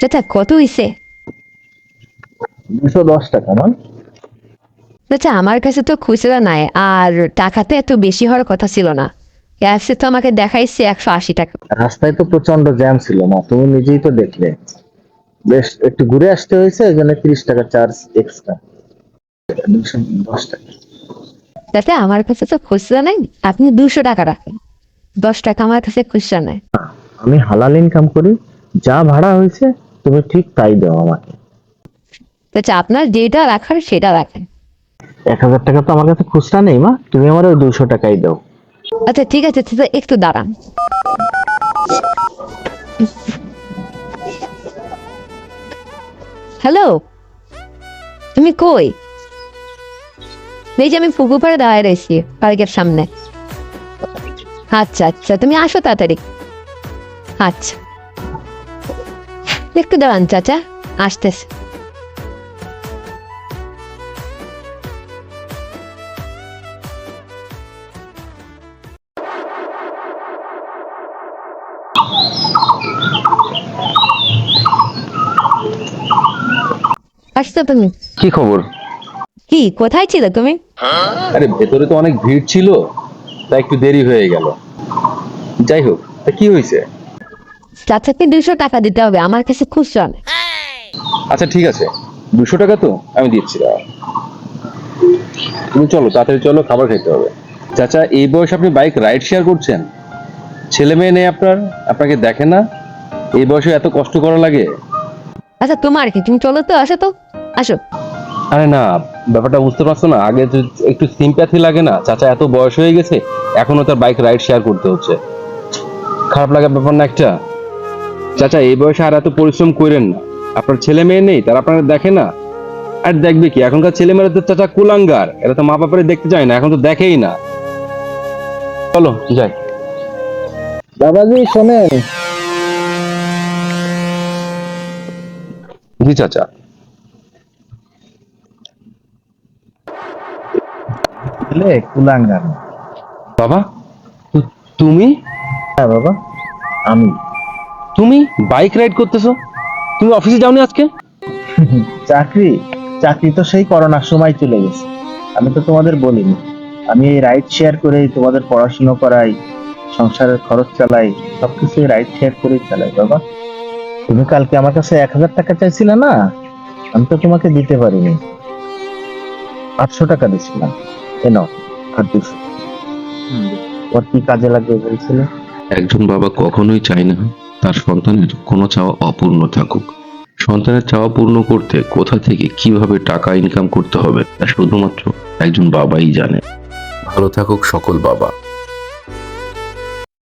চাচা কত হইছে? দুশো দশ টাকা না? চাচা আমার কাছে তো খুচরা নাই আর টাকাতে এত বেশি হওয়ার কথা ছিল না। অ্যাপসে তো আমাকে দেখাইছে একশো আশি টাকা। রাস্তায় তো প্রচণ্ড জ্যাম ছিল মা তুমি নিজেই তো দেখলে। বেশ একটু ঘুরে আসতে হয়েছে জন্য তিরিশ টাকা চার্জ এক্সট্রা দুশো দশ টাকা। চাচা আমার কাছে তো খুচরা নাই আপনি দুশো টাকা রাখেন। দশ টাকা আমার কাছে খুচরা নাই। আমি হালাল ইনকাম করি যা ভাড়া হয়েছে তুমি ঠিক তাই দাও আমাকে। চাচা আপনার যেটা রাখার সেটা রাখেন। এক হাজার টাকা তো আমার কাছে খুচরা নেই মা। তুমি আমার ওই দুশো টাকাই দাও। আচ্ছা ঠিক আছে চাচা একটু দাঁড়ান। হ্যালো তুমি কই? এই যে আমি পুকুর পাড়ে দাঁড়ায় রয়েছি, পার্কের সামনে। আচ্ছা আচ্ছা তুমি আসো তাড়াতাড়ি। আচ্ছা। একটু দাঁড়ান, চাচা, আসতেছে। আসতো তুমি? কি খবর? কি কোথায় ছিল তুমি? আরে ভেতরে তো অনেক ভিড় ছিল তাই একটু দেরি হয়ে গেল। যাই হোক তা কি হয়েছে? চাচাকে দুশো টাকা দিতে হবে আমার কাছে খুচরা নেই আচ্ছা ঠিক আছে। দুশো টাকা তো আমি দিচ্ছি। তুমি চলো তাড়াতাড়ি চলো খাবার খেতে হবে। চাচা এই বয়সে আপনি বাইক রাইড শেয়ার করছেন? ছেলে মেয়ে নেই আপনার আপনাকে দেখে না? এই বয়সে এত কষ্ট করা লাগে? আচ্ছা তোমার কি তুমি চলো তো আসো তো। আসো। আরে না ব্যাপারটা বুঝতে পারছ না? আগে তো একটু সিম্প্যাথি লাগে না। চাচা এত বয়স হয়ে গেছে এখনও তার বাইক রাইড শেয়ার করতে হচ্ছে। খারাপ লাগার ব্যাপার না একটা। চাচা এই বয়সে আর এত পরিশ্রম করেন না। আপনার ছেলে মেয়ে নেই তারা আপনারা দেখে না। আর দেখবে কি এখনকার ছেলে মেয়েরা তো চাচা কুলাঙ্গার। এরা তো মা বাপারে দেখতে যায় না এখন তো দেখেই না। চলো যাই। বাবাজি শোনেন। জি চাচা। ছেলে কুলাঙ্গার। বাবা তুমি? হ্যাঁ বাবা আমি। তুমি বাইক রাইড করতেছো? তুমি অফিসে যাওনি আজকে? চাকরি চাকরি তো সেই করোনার সময় চলে গেছে। আমি তো তোমাদের বলিনি। আমি এই রাইড শেয়ার করেই তোমাদের পড়াশুনো করাই সংসারের খরচ চালাই সবকিছু রাইড শেয়ার করেই চালাই বাবা। তুমি কালকে আমার কাছে এক হাজার টাকা চাইছিলে না? আমি তো তোমাকে দিতে পারিনি। আটশো টাকা দিছিলাম। এ নাও আর দুশো ওর কি কাজে লাগবে বলছিলে একজন বাবা কখনোই চায় না তার সন্তানের কোনো চাওয়া অপূর্ণ থাকুক। সন্তানের চাওয়া পূর্ণ করতে কোথা থেকে কীভাবে টাকা ইনকাম করতে হবে তা শুধুমাত্র একজন বাবাই জানে। ভালো থাকুক সকল বাবা।